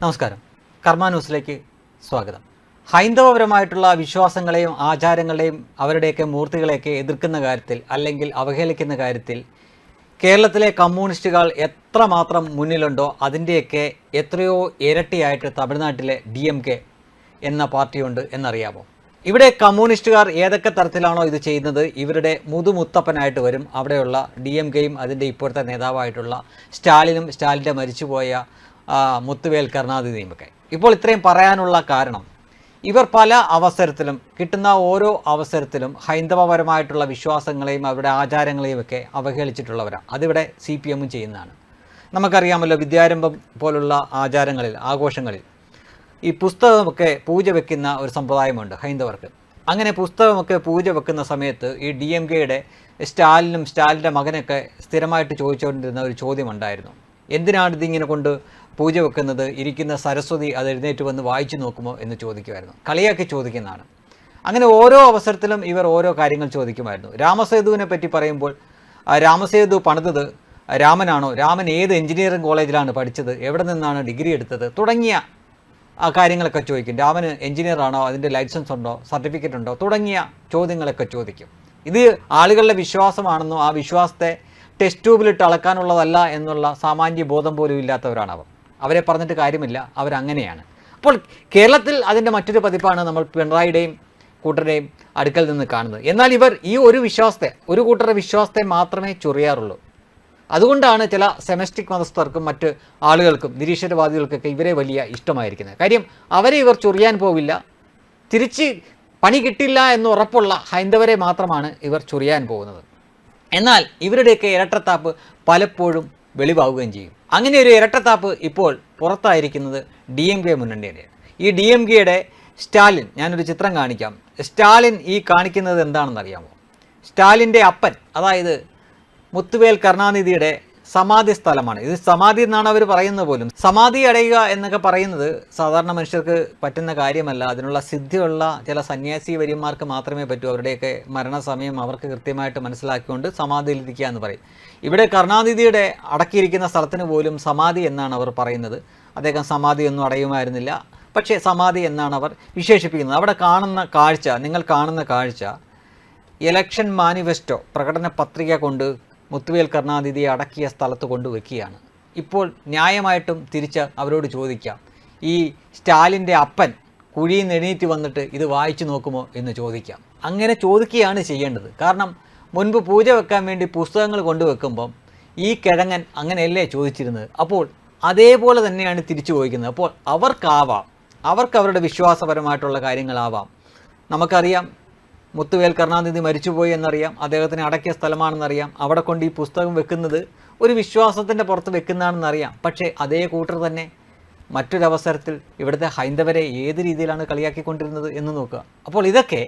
നമസ്കാരം. കർമ്മ ന്യൂസിലേക്ക് സ്വാഗതം. ഹൈന്ദവപരമായിട്ടുള്ള വിശ്വാസങ്ങളെയും ആചാരങ്ങളെയും അവരുടെയൊക്കെ മൂർത്തികളെയൊക്കെ എതിർക്കുന്ന കാര്യത്തിൽ അല്ലെങ്കിൽ അവഹേളിക്കുന്ന കാര്യത്തിൽ കേരളത്തിലെ കമ്മ്യൂണിസ്റ്റുകൾ എത്രമാത്രം മുന്നിലുണ്ടോ അതിന്റെയൊക്കെ എത്രയോ ഇരട്ടിയായിട്ട് തമിഴ്നാട്ടിലെ ഡി എം കെ എന്ന പാർട്ടിയുണ്ട് എന്നറിയാമോ? ഇവിടെ കമ്മ്യൂണിസ്റ്റുകാർ ഏതൊക്കെ തരത്തിലാണോ ഇത് ചെയ്യുന്നത്? ഇവരുടെ മുതുമുത്തപ്പനായിട്ട് വരും. അവിടെയുള്ള ഡി എം കെയും അതിന്റെ ഇപ്പോഴത്തെ നേതാവായിട്ടുള്ള സ്റ്റാലിനും സ്റ്റാലിന്റെ മരിച്ചുപോയ മുത്തുവേൽ കരുണാനിധിയും ഒക്കെ. ഇപ്പോൾ ഇത്രയും പറയാനുള്ള കാരണം ഇവർ പല അവസരത്തിലും കിട്ടുന്ന ഓരോ അവസരത്തിലും ഹൈന്ദവപരമായിട്ടുള്ള വിശ്വാസങ്ങളെയും അവരുടെ ആചാരങ്ങളെയും ഒക്കെ അവഹേളിച്ചിട്ടുള്ളവരാണ് അതിവിടെ സി പി എമ്മും ചെയ്യുന്നതാണ്. നമുക്കറിയാമല്ലോ വിദ്യാരംഭം പോലുള്ള ആചാരങ്ങളിൽ ആഘോഷങ്ങളിൽ ഈ പുസ്തകമൊക്കെ പൂജ വെക്കുന്ന ഒരു സമ്പ്രദായമുണ്ട് ഹൈന്ദവർക്ക്. അങ്ങനെ പുസ്തകമൊക്കെ പൂജ വെക്കുന്ന സമയത്ത് ഈ ഡി എം കെയുടെ സ്റ്റാലിനും സ്റ്റാലിന്റെ മകനൊക്കെ സ്ഥിരമായിട്ട് ചോദിച്ചുകൊണ്ടിരുന്ന ഒരു ചോദ്യമുണ്ടായിരുന്നു. എന്തിനാണ് ഇതിങ്ങനെ കൊണ്ട് പൂജ വെക്കുന്നത്? ഇരിക്കുന്ന സരസ്വതി അത് എഴുന്നേറ്റ് വന്ന് വായിച്ചു നോക്കുമോ എന്ന് ചോദിക്കുമായിരുന്നു. കളിയാക്കി ചോദിക്കുന്നതാണ്. അങ്ങനെ ഓരോ അവസരത്തിലും ഇവർ ഓരോ കാര്യങ്ങൾ ചോദിക്കുമായിരുന്നു. രാമസേതുവിനെ പറ്റി പറയുമ്പോൾ രാമസേതു പണിതത് രാമനാണോ? രാമൻ ഏത് എഞ്ചിനീയറിംഗ് കോളേജിലാണ് പഠിച്ചത്? എവിടെ നിന്നാണ് ഡിഗ്രി എടുത്തത്? തുടങ്ങിയ ആ കാര്യങ്ങളൊക്കെ ചോദിക്കും. രാമന് എഞ്ചിനീയറാണോ? അതിന്റെ ലൈസൻസ് ഉണ്ടോ? സർട്ടിഫിക്കറ്റ് ഉണ്ടോ? തുടങ്ങിയ ചോദ്യങ്ങളൊക്കെ ചോദിക്കും. ഇത് ആളുകളുടെ വിശ്വാസമാണെന്നോ ആ വിശ്വാസത്തെ ടെസ്റ്റ് ട്യൂബിലിട്ട് അളക്കാനുള്ളതല്ല എന്നുള്ള സാമാന്യ ബോധം പോലും ഇല്ലാത്തവരാണ് അവർ അവരെ പറഞ്ഞിട്ട് കാര്യമില്ല. അവരങ്ങനെയാണ്. അപ്പോൾ കേരളത്തിൽ അതിന്റെ മറ്റൊരു പതിപ്പാണ് നമ്മൾ പിണറായിയുടെയും കൂട്ടരുടെയും അടുക്കൽ നിന്ന് കാണുന്നത്. എന്നാൽ ഇവർ ഈ ഒരു വിശ്വാസത്തെ ഒരു കൂട്ടരുടെ വിശ്വാസത്തെ മാത്രമേ ചൊറിയാറുള്ളൂ. അതുകൊണ്ടാണ് ചില സെമസ്റ്റിക് മതസ്ഥർക്കും മറ്റ് ആളുകൾക്കും നിരീശ്വരവാദികൾക്കൊക്കെ ഇവരെ വലിയ ഇഷ്ടമായിരിക്കുന്നത്. കാര്യം അവരെ ഇവർ ചൊറിയാൻ പോവില്ല. തിരിച്ച് പണി കിട്ടില്ല എന്ന് ഉറപ്പുള്ള ഹൈന്ദവരെ മാത്രമാണ് ഇവർ ചൊറിയാൻ പോകുന്നത്. എന്നാൽ ഇവരുടെയൊക്കെ ഇരട്ടത്താപ്പ് പലപ്പോഴും വെളിവാകുകയും ചെയ്യും. അങ്ങനെ ഒരു ഇരട്ടത്താപ്പ് ഇപ്പോൾ പുറത്തായിരിക്കുന്നത് ഡി എം കെ മുന്നണിയുടെയാണ് ഈ ഡി എം കെയുടെ സ്റ്റാലിൻ ഞാനൊരു ചിത്രം കാണിക്കാം. സ്റ്റാലിൻ ഈ കാണിക്കുന്നത് എന്താണെന്നറിയാമോ? സ്റ്റാലിന്റെ അപ്പൻ അതായത് മുത്തുവേൽ കരുണാനിധിയുടെ സമാധി സ്ഥലമാണ്. ഇത് സമാധി എന്നാണ് അവർ പറയുന്നത് പോലും. സമാധി അടയുക എന്നൊക്കെ പറയുന്നത് സാധാരണ മനുഷ്യർക്ക് പറ്റുന്ന കാര്യമല്ല. അതിനുള്ള സിദ്ധിയുള്ള ചില സന്യാസി വര്യന്മാർക്ക് മാത്രമേ പറ്റൂ. അവരുടെയൊക്കെ മരണസമയം അവർക്ക് കൃത്യമായിട്ട് മനസ്സിലാക്കിക്കൊണ്ട് സമാധിയിലിരിക്കുക എന്ന് പറയും. ഇവിടെ കരുണാനിധിയുടെ അടക്കിയിരിക്കുന്ന സ്ഥലത്തിന് പോലും സമാധി എന്നാണ് അവർ പറയുന്നത്. അദ്ദേഹം സമാധി ഒന്നും അടയുമായിരുന്നില്ല. പക്ഷേ സമാധി എന്നാണ് അവർ വിശേഷിപ്പിക്കുന്നത്. അവിടെ കാണുന്ന കാഴ്ച നിങ്ങൾ കാണുന്ന കാഴ്ച ഇലക്ഷൻ മാനിഫെസ്റ്റോ പ്രകടന പത്രിക കൊണ്ട് മുത്തുവേൽ കരുണാനിധിയെ അടക്കിയ സ്ഥലത്ത് കൊണ്ടുവയ്ക്കുകയാണ് ഇപ്പോൾ ന്യായമായിട്ടും തിരിച്ച് അവരോട് ചോദിക്കാം ഈ സ്റ്റാലിന്റെ അപ്പൻ കുഴിയിൽ നിന്ന് എണീറ്റ് വന്നിട്ട് ഇത് വായിച്ചു നോക്കുമോ? എന്ന് ചോദിക്കാം. അങ്ങനെ ചോദിക്കുകയാണ് ചെയ്യേണ്ടത്. കാരണം മുൻപ് പൂജ വെക്കാൻ വേണ്ടി പുസ്തകങ്ങൾ കൊണ്ടുവെക്കുമ്പം ഈ കിഴങ്ങൻ അങ്ങനെയല്ലേ ചോദിച്ചിരുന്നത്? അപ്പോൾ അതേപോലെ തന്നെയാണ് തിരിച്ചു ചോദിക്കുന്നത്. അപ്പോൾ അവർക്കാവാം അവർക്ക് അവരുടെ വിശ്വാസപരമായിട്ടുള്ള കാര്യങ്ങളാവാം. നമുക്കറിയാം മുത്തുവേൽ കരുണാനിധി മരിച്ചുപോയി എന്നറിയാം. അദ്ദേഹത്തിന് അടക്കിയ സ്ഥലമാണെന്നറിയാം. അവിടെ കൊണ്ട് ഈ പുസ്തകം വെക്കുന്നത് ഒരു വിശ്വാസത്തിന്റെ പുറത്ത് വെക്കുന്നതാണെന്നറിയാം. പക്ഷേ അതേ കൂട്ടർ തന്നെ മറ്റൊരവസരത്തിൽ ഇവിടുത്തെ ഹൈന്ദവരെ ഏത് രീതിയിലാണ് കളിയാക്കിക്കൊണ്ടിരുന്നത് എന്ന് നോക്കുക. അപ്പോൾ ഇതൊക്കെ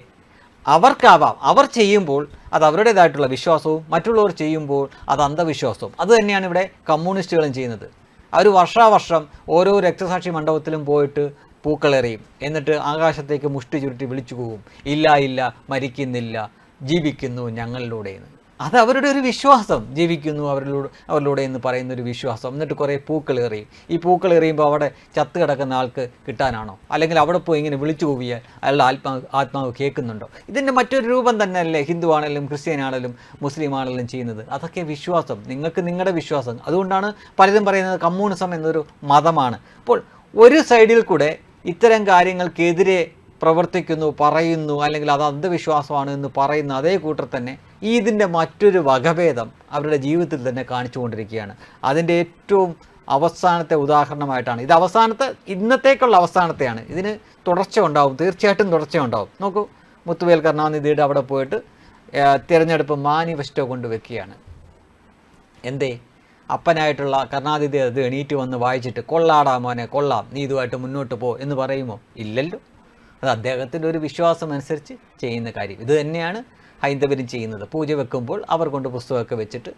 അവർക്കാവാം. അവർ ചെയ്യുമ്പോൾ അത് അവരുടേതായിട്ടുള്ള വിശ്വാസവും മറ്റുള്ളവർ ചെയ്യുമ്പോൾ അത് അന്ധവിശ്വാസവും. അത് തന്നെയാണ് ഇവിടെ കമ്മ്യൂണിസ്റ്റുകളും ചെയ്യുന്നത്. അവർ വർഷാവർഷം ഓരോ രക്തസാക്ഷി മണ്ഡപത്തിലും പോയിട്ട് പൂക്കളെറിയും. എന്നിട്ട് ആകാശത്തേക്ക് മുഷ്ടി ചുരുട്ടി വിളിച്ചു പോകും ഇല്ല ഇല്ല മരിക്കുന്നില്ല. ജീവിക്കുന്നു ഞങ്ങളിലൂടെ എന്ന് അത് അവരുടെ ഒരു വിശ്വാസം. ജീവിക്കുന്നു അവരിലൂടെ അവരിലൂടെ എന്ന് പറയുന്ന ഒരു വിശ്വാസം. എന്നിട്ട് കുറേ പൂക്കൾ എറിയും ഈ പൂക്കൾ എറിയുമ്പോൾ അവിടെ ചത്ത് കിടക്കുന്ന ആൾക്ക് കിട്ടാനാണോ? അല്ലെങ്കിൽ അവിടെ പോയി ഇങ്ങനെ വിളിച്ചു പോവിയാൽ അയാളുടെ ആത്മാവ് ആത്മാവ് കേൾക്കുന്നുണ്ടോ? ഇതിന്റെ മറ്റൊരു രൂപം തന്നെ അല്ലേ ഹിന്ദു ആണെങ്കിലും ക്രിസ്ത്യൻ ആണെങ്കിലും മുസ്ലിം ആണെങ്കിലും ചെയ്യുന്നത്. അതൊക്കെ വിശ്വാസം. നിങ്ങൾക്ക് നിങ്ങളുടെ വിശ്വാസം. അതുകൊണ്ടാണ് പലരും പറയുന്നത് കമ്മ്യൂണിസം എന്നൊരു മതമാണ്. അപ്പോൾ ഒരു സൈഡിൽ കൂടെ ഇത്തരം കാര്യങ്ങൾക്കെതിരെ പ്രവർത്തിക്കുന്നു പറയുന്നു അല്ലെങ്കിൽ അത് അന്ധവിശ്വാസമാണ് എന്ന് പറയുന്ന അതേ കൂട്ടർ തന്നെ ഈ ഇതിന്റെ മറ്റൊരു വകഭേദം അവരുടെ ജീവിതത്തിൽ തന്നെ കാണിച്ചുകൊണ്ടിരിക്കുകയാണ്. അതിന്റെ ഏറ്റവും അവസാനത്തെ ഉദാഹരണമായിട്ടാണ്. ഇത് അവസാനത്തെ ഇന്നത്തേക്കുള്ള അവസാനത്തെയാണ്. ഇതിന് തുടർച്ച ഉണ്ടാവും തീർച്ചയായിട്ടും തുടർച്ച ഉണ്ടാവും. നോക്കൂ മുത്തുവേൽ കരുണാനിധിയുടെ അവിടെ പോയിട്ട് തിരഞ്ഞെടുപ്പ് മാനിഫെസ്റ്റോ കൊണ്ടുവെക്കുകയാണ്. എന്തേ? അപ്പനായിട്ടുള്ള കർണാതിഥി അത് എണീറ്റ് വന്ന് വായിച്ചിട്ട് കൊള്ളാടാ മോനെ കൊള്ളാം നീ ഇതുമായിട്ട് മുന്നോട്ട് പോ എന്ന് പറയുമോ? ഇല്ലല്ലോ. അത് അദ്ദേഹത്തിന്റെ ഒരു വിശ്വാസം അനുസരിച്ച് ചെയ്യുന്ന കാര്യം. ഇത് തന്നെയാണ് ഹൈന്ദവരും ചെയ്യുന്നത്. പൂജ വെക്കുമ്പോൾ അവർ കൊണ്ട് പുസ്തകമൊക്കെ വെച്ചിട്ട്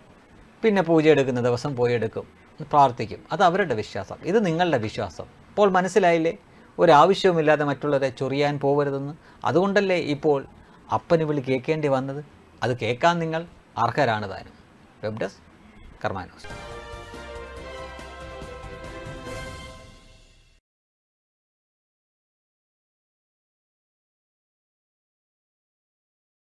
പിന്നെ പൂജ എടുക്കുന്ന ദിവസം പോയി എടുക്കും പ്രാർത്ഥിക്കും. അത് അവരുടെ വിശ്വാസം. ഇത് നിങ്ങളുടെ വിശ്വാസം. അപ്പോൾ മനസ്സിലായില്ലേ? ഒരാവശ്യവുമില്ലാതെ മറ്റുള്ളവരെ ചൊറിയാൻ പോകരുതെന്ന് അതുകൊണ്ടല്ലേ ഇപ്പോൾ അപ്പന് വിളി കേൾക്കേണ്ടി വന്നത്? അത് കേൾക്കാൻ നിങ്ങൾ അർഹരാണ് താനും. Web desk. hermanos.